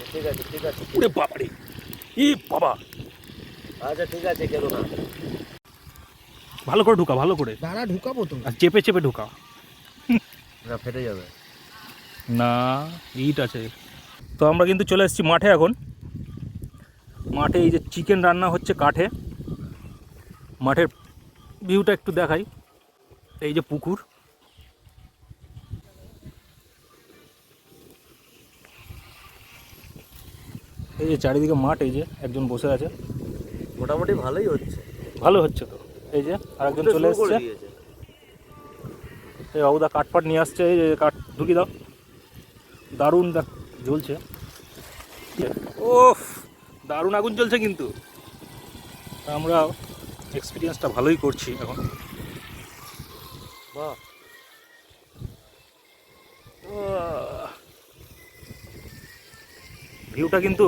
আছে ঠিক আছে ঠিক আছে। ওরে বাবারে ই বাবা। আচ্ছা ঠিক আছে কেন না? ভালো করে ঢুকা ভালো করে। দাঁড়া ঢুকাবো তো। আর চেপে চেপে ঢুকা না ফেটে যাবে। না ইট আছে। তো আমরা কিন্তু চলে এসেছি মাঠে এখন। মাঠে এই যে চিকেন রান্না হচ্ছে কাঠে। মাঠের ভিউটা একটু দেখাই। এই যে পুকুর। এই যে চারিদিকে মাঠ এই যে একজন বসে আছে। মোটামুটি ভালোই হচ্ছে। ভালো হচ্ছে তো। এই যে আরেকজন চলে এসছে। এই বাবুদা কাঠ ফাট নিয়ে আসছে এই যে কাঠ ঢুকি দাও। দারুণ দেখ জ্বলছে। ওফ! দারুণ আগুন জ্বলছে কিন্তু। আমরা এক্সপিরিয়েন্সটা ভালোই করছি এখন। বাহ! ভিউটা কিন্তু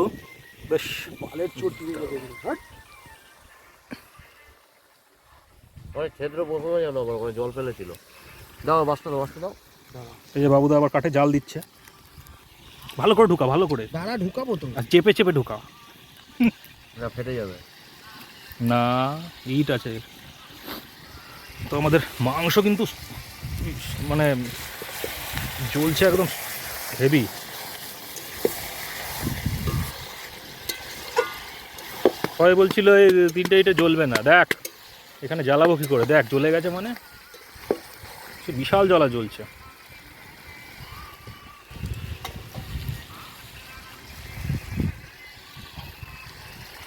বেশ পালের চোট হাট। ওই ছেদ্র বসানো জানো আবার ওখানে জল ফেলেছিল। দাও বাসটা দাও বাসটা দাও। এই যে বাবুদা আবার কাঠে জাল দিচ্ছে। ভালো করে ঢুকা ভালো করে। দাঁড়া ঢুকাবো তো। আর চেপে চেপে ঢুকা না ফেটে যাবে। না ইট আছে। তো আমাদের মাংস কিন্তু মানে জ্বলছে একদম হেভি সবাই বলছিল এই তিনটে ইটে জ্বলবে না। দেখ এখানে জ্বালাবো কী করে? দেখ জ্বলে গেছে মানে? সে বিশাল জ্বলা জ্বলছে।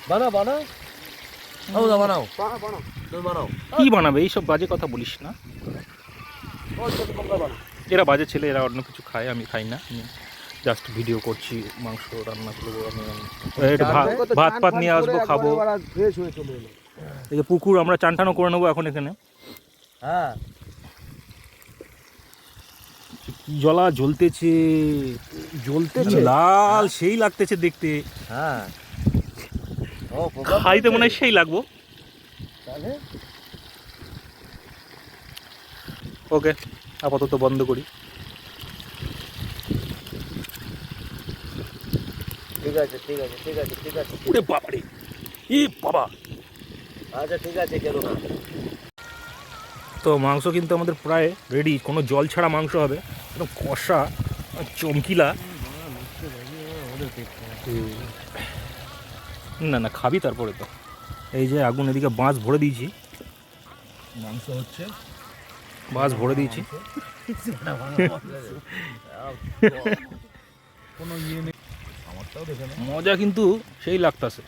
বানাও বানাও। বানাও বানাও। কি বানাবে? এইসব বাজে কথা বলিস না। এরা বাজে ছেলে এরা অন্য কিছু খায় আমি খাই না। জাস্ট ভিডিও করছি মাংস রান্না করব আমি। ভাত ভাত ফাত নিয়ে আসব খাব। হয়ে এই যে পুকুর আমরা চান টানও করে নেব এখন এখানে। হ্যাঁ। কি জলা জ্বলতেছে? জ্বলতেছে? লাল সেই লাগতেছে দেখতে। হ্যাঁ। খাইতে মনে হয় সেই লাগবো। ওকে আপাতত বন্ধ করি। ঠিক আছে ঠিক আছে ঠিক আছে ঠিক আছে। ওরে বাবারে। ই বাবা। আচ্ছা ঠিক আছে কেন না। তো মাংস কিন্তু আমাদের প্রায় রেডি কোনো জল ছাড়া মাংস হবে। একদম কষা চমকিলা। না না খাবি তারপরে তো। এই যে আগুন এদিকে বাঁশ ভরে দিয়েছি। মাংস হচ্ছে? বাঁশ ভরে দিয়েছি। কোনো ইয়ে নেই আমারটাও দেখে না মজা কিন্তু সেই লাগতাছে।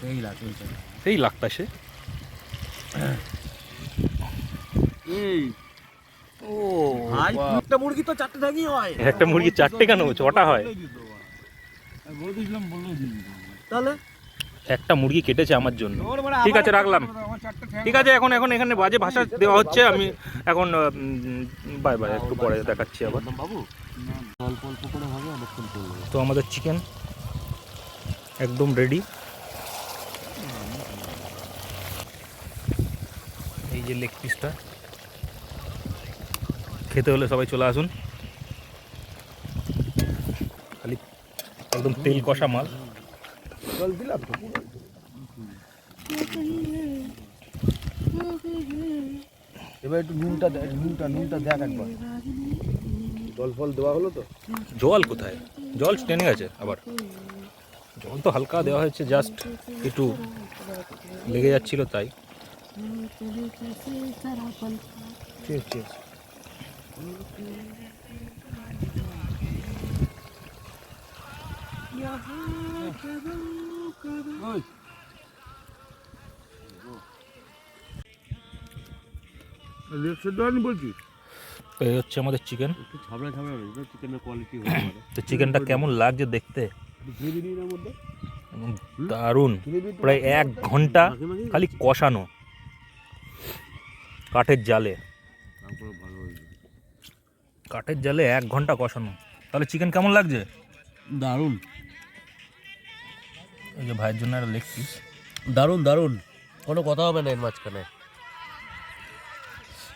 সেই লাগছে সেই লাগতাছে। ও একটা মুরগি তো চারটে থাকি হয়। একটা মুরগি চারটে কেন? ছটা হয়। তাহলে? একটা মুরগি কেটেছে আমার জন্য। ঠিক আছে, রাখলাম। ঠিক আছে এখন এখন এখানে বাজে ভাষা দেওয়া হচ্ছে। আমি এখন বাই বাই একটু পরে দেখাচ্ছি আবার। বাবু অল্প অল্প করে হবে অনেকক্ষণ তো আমাদের চিকেন একদম রেডি এই যে লেগ পিসটা খেতে হলে সবাই চলে আসুন। খালি একদম তেল কষা মাল। জল দিলাম এবার একটু নুনটা নুনটা নুনটা দেখ একবার। জল ফল দেওয়া হলো তো? জল কোথায়? জল টেনে গেছে আবার। জল তো হালকা দেওয়া হয়েছে জাস্ট একটু লেগে যাচ্ছিল তাই। ঠিক ঠিক। বলছি। তো এই হচ্ছে আমাদের চিকেন একটু ঝাবড়া ঝাবড়া রয়েছে চিকেনের কোয়ালিটি হতে পারে তো চিকেনটা কেমন লাগছে দেখতে? গ্রেভি নিয়ে এর মধ্যে। দারুণ। প্রায় এক ঘণ্টা খালি কষানো। কাঠের জালে। কাঠের জালে এক ঘণ্টা কষানো। তাহলে চিকেন কেমন লাগছে? দারুণ। এই যে ভাইয়ের জন্য একটা লেগ পিস দারুণ দারুণ। কোনো কথা হবে না এর মাঝখানে।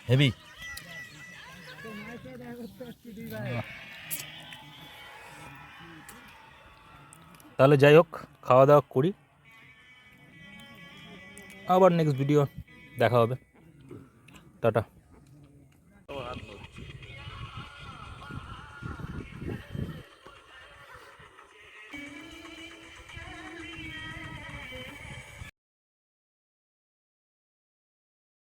হেভি তাহলে যাই হোক খাওয়া দাওয়া করি। আবার নেক্সট ভিডিও দেখা হবে। টাটা।